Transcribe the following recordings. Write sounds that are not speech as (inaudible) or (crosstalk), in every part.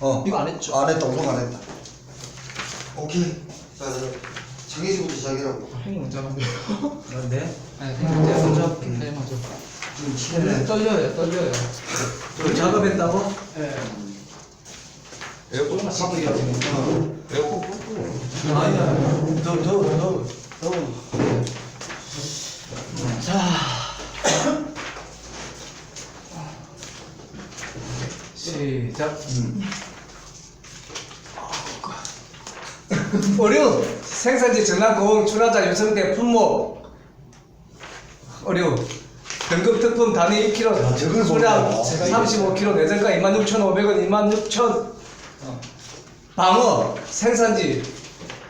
어. 이거 안 했죠? 안 했다. 우승 안 했다. 오케이. 자, 장혜지부터 시작이라고. 형이 먼저 하는데요. 네? 아니, 형이 제가 먼저 할게. 네, 먼저. 좀 치네. 떨려요, 떨려요. 저 작업했다고? 네. 에어컨 바쁘게 하지 뭐. 에어컨 끄고 아니야. 더, 더, 더, 더. 시작. 어류 생산지 전환 고흥 출하자 유성대 품목 어류 등급 특품 단위 1kg 야, 저걸 수량 보네. 35kg 내전가 26,500원 26,000 방어. 생산지.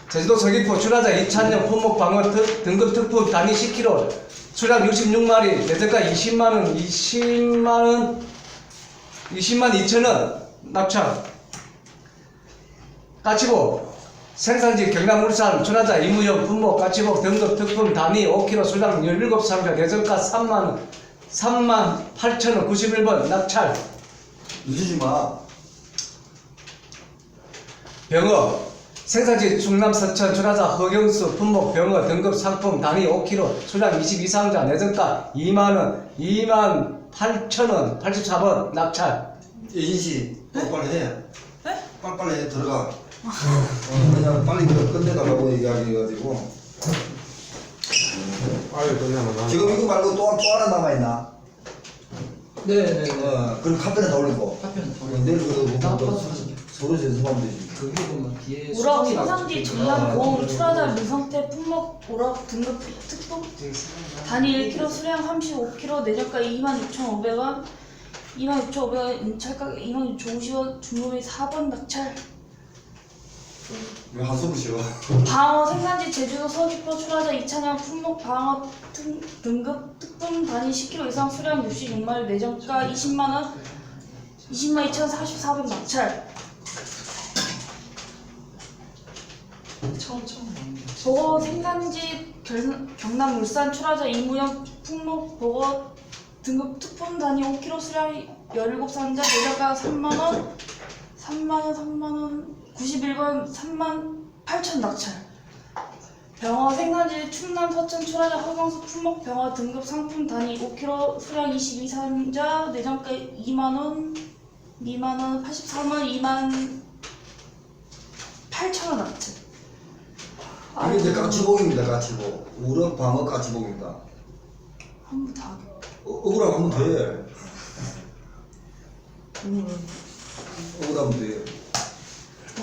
제주도 서귀포 출하자 2,000년 품목 방어 특, 등급 특품 단위 10kg 수량 66마리. 내전가 20만원 20만원 20만 2천원 납참 까치복 생산지 경남 울산 천하자 이무용 품목 까치복 등급 특품 단위 5kg 수당 17상자 예정가 3만 3만 8천원 91번 낙찰 늦지 마. 병어 생산지 충남 서천 천하자 허경수 품목 병어 등급 상품 단위 5kg 수량 22상자 내정가 2만원 2만 8천원 84번 낙찰 예진 씨, 빨리 해. 네? 빨리빨리 해 들어가. 어, 그냥 빨리 그 끝내달라고 이야기해가지고. 빨리 끝내면 나 지금 이거 말고 또, 또 하나 남아있나? 네네네. 어, 그럼 카페에 다 올리고. 카페는 어, 더 내일 그거 뭐, 나또 파스 하시게. 서 로 연습하면 되지. 그게 보면 뒤에 수정이 생산지 나왔죠. 전남 고흥 출하자 미성태 품목 우럭 등급 특품 단위 1kg 수량 35kg 내저가 26,500원 26,500원 인찰가 26,050원 중금이 4번 낙찰 왜 한숨을 쉬어? 방어 생산지 제주도 서귀포 출하자 2차량 품목 방어 등, 등급 특품 단위 10kg 이상 수량 66마리 내정가 20만원 20만 2,044번 낙찰 처음 처음 나온 게. 보거 생산지 결- 경남 울산 출하자 이무영 품목 보거 등급 특품 단위 5kg 수량 17상자 내자가 3만 원 3만 원 3만 원 91번 3만 8천 낙찰 병어 생산지 충남 서천 출하자 허경수 품목 병어 등급 상품 단위 5kg 수량 22상자 내장가 2만 원 2만 원 83원 2만 8천 원 낙찰 이게 이제 까치복입니다, 까치복. 우럭 방어 까치복입니다. 한번 다 어, 억울하면 하면 돼. 억울하면 돼.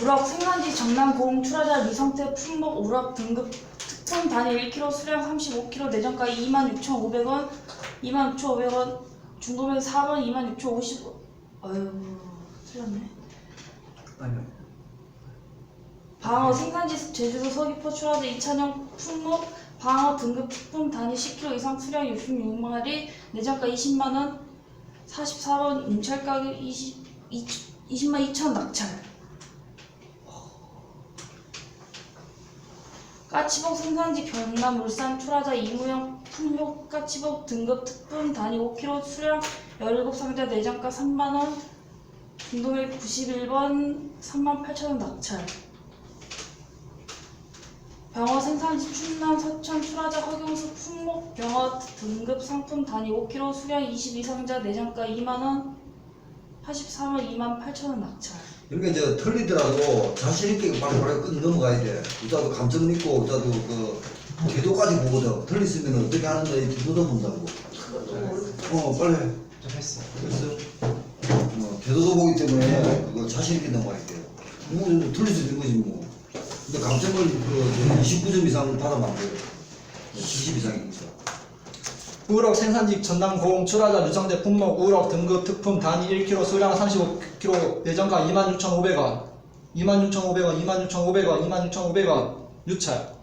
우럭 생산지 전남 고흥 출하자 미성태 품목 우럭 등급 특품 단위 1kg 수량 35kg 내정가 26,500원 26,500원 중금액 4번 26,050원 어휴 틀렸네 아니요. 방어 생산지 제주도 서귀포 출하자 2차량 품목 방어 등급 특품 단위 10kg 이상 수량 66마리 내정가 20만원 44번 임찰 가격 20, 20 만 2천 낙찰. 까치복 생산지 경남 울산 출하자 이무영 품목 까치복 등급 특품 단위 5kg 수량 17상자 내장가 3만원 중도액 91번 3만 8천원 낙찰 병어 생산지 충남 서천 출하자 허경수 품목 병어 등급 상품 단위 5kg 수량 22상자 내장가 2만원 84만 2만 8천원 낙찰 이렇게 이제 틀리더라도 자신 있게 빨리빨리 끝 넘어가야 돼. 의자도 감정 있고 의자도 그 태도까지 보거든. 틀렸으면 어떻게 하는데 이 태도도 본다고. 어 빨리 해. 좀 했어. 됐어. 어, 태도도 보기 때문에 그거 자신 있게 넘어가야 돼요. 뭐 틀릴 수 있는 거지 뭐. 근데 감정을 그 29점 이상 받으면 안 돼요. 70 이상이니까. 우럭 생산지 전남 고흥 출하자 유성대 품목 우럭 등급 특품 단위 1kg 수량 35kg 예정가 26,500원 26,500원 26,500원 26,500원 유찰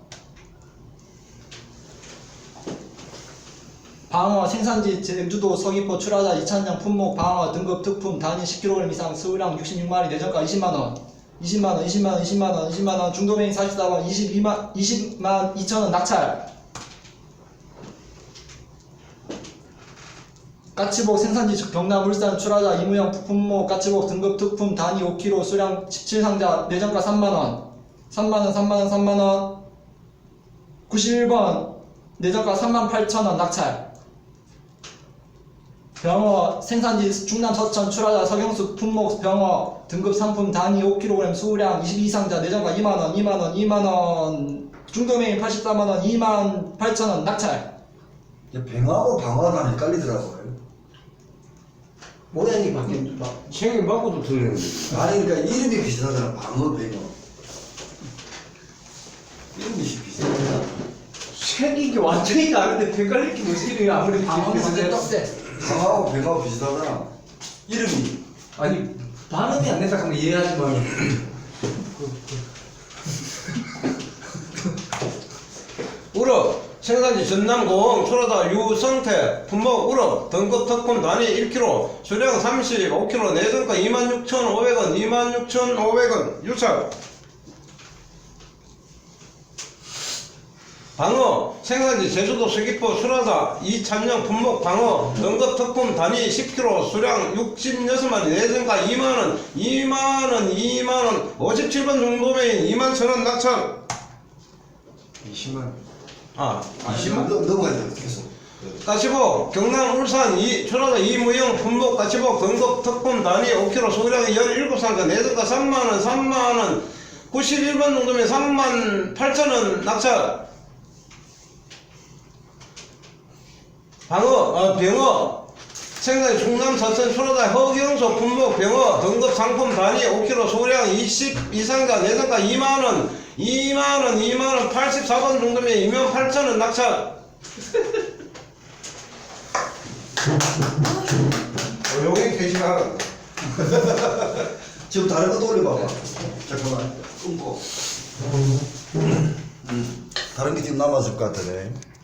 방어 생산지 제주도 서귀포 출하자 이찬양 품목 방어 등급 특품 단위 10kg 이상 수량 66마리 내정가 20만원 20만원 20만원 20만원 20만원 중도메인 44원 22만 20만 2천원 낙찰. 까치복 생산지 경남 울산 출하자 이무영 품목 까치복 등급 특품 단위 5kg 수량 17상자 내정가 3만원. 3만원 3만원 3만원. 91번 내정가 3만 8천원 낙찰 병어 생산지 충남 서천 출하자 서경수 품목 병어 등급 상품 단위 5kg 수량 22상자 내정가 2만원 2만원 2만원 중도메인 84만원 2만 8천원 낙찰 이제 뱅하고 방어가 좀 헷갈리더라고요. 모양이 바뀐 막 생긴 바꿔도 틀리는데. 아니 그러니까 이름이 비슷하잖아. 방어 뱅어. 이름이 비슷하잖아. 생긴 게 완전히 다른데 헷갈릴 게 무슨 일이야 아무리 방어는 완전 떡대 방 어하고 뱅하고 비슷하잖아. 이름이. 아니 발음이 안 된다 하면 이해하지 마 우럭 생산지 전남공 초라다 유성태 품목 우럭 등급 특품 단위 1kg 수량 35kg 내정가 26,500원 26,500원. 유찰 방어 생산지 제주도 서귀포 수라자 이찬영 품목 방어 등급 특품 단위 10kg 수량 66마리 내정가 2만원 2만원 2만원 57번 중도매인 2만 천원 낙찰 20만. 아 아, 20만 넘- 넘어가야 돼. 계속. 까치복 경남 울산 이 초라다 이무영 품목 까치복 등급 특품 단위 5kg 소량 17상가 내정가 3만원 3만원 91번 정도면 3만 8천원 낙찰 방어 어, 병어 생산 충남 서천 초라다 허경소 품목 병어 등급 상품 단위 5kg 소량 22상가 내정가 2만원 2만원 2만원 84번 정도면 2만 8천원 낙찰 어, 여기 계시나? (laughs) 지금 다른 것도 올려봐봐. 잠깐만. 끊고. 음, 다른 게 지금 남았을 것 같아.